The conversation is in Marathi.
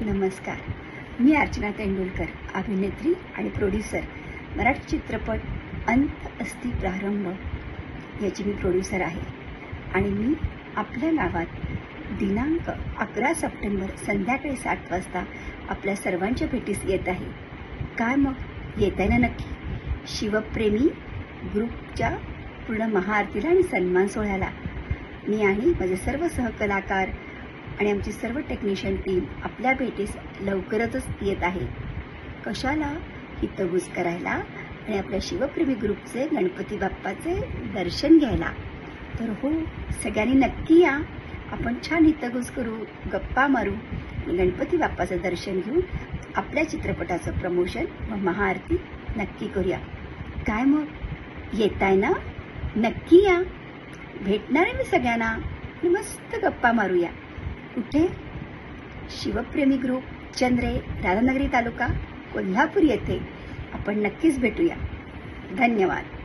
नमस्कार. मी अर्चना तेंडुलकर अभिनेत्री आणि प्रोड्युसर मराठी चित्रपट अंत अस्ति प्रारंभ याची मी प्रोड्युसर आहे. आणि मी आपल्या गावात दिनांक अकरा सप्टेंबर संध्याकाळी सात वाजता आपल्या सर्वांच्या भेटीस येत आहे. काय मग? येत आहे ना नक्की. शिवप्रेमी ग्रुपच्या पूर्ण महाआरतीला आणि सन्मान सोहळ्याला. मी आणि माझे सर्व सहकलाकार आणि आमची सर्व टेक्निशियन टीम आपल्या भेटीस लवकरच येत आहे. कशाला? हितगुज करायला आणि आपल्या शिवप्रेमी ग्रुपचे गणपती बाप्पाचे दर्शन घ्यायला. तर हो सगळ्यांनी नक्की या. आपण छान हितगुज करू गप्पा मारू आणि गणपती बाप्पाचं दर्शन घेऊन आपल्या चित्रपटाचं प्रमोशन व महाआरती नक्की करूया. काय मग? येताय ना? नक्की या. भेटणार आहे मी सगळ्यांना. आणि मस्त गप्पा मारूया. कुठे? शिवप्रेमी ग्रुप चंद्रे राधानगरी तालुका कोल्हापूर येथे. आपण नक्कीच भेटूया. धन्यवाद.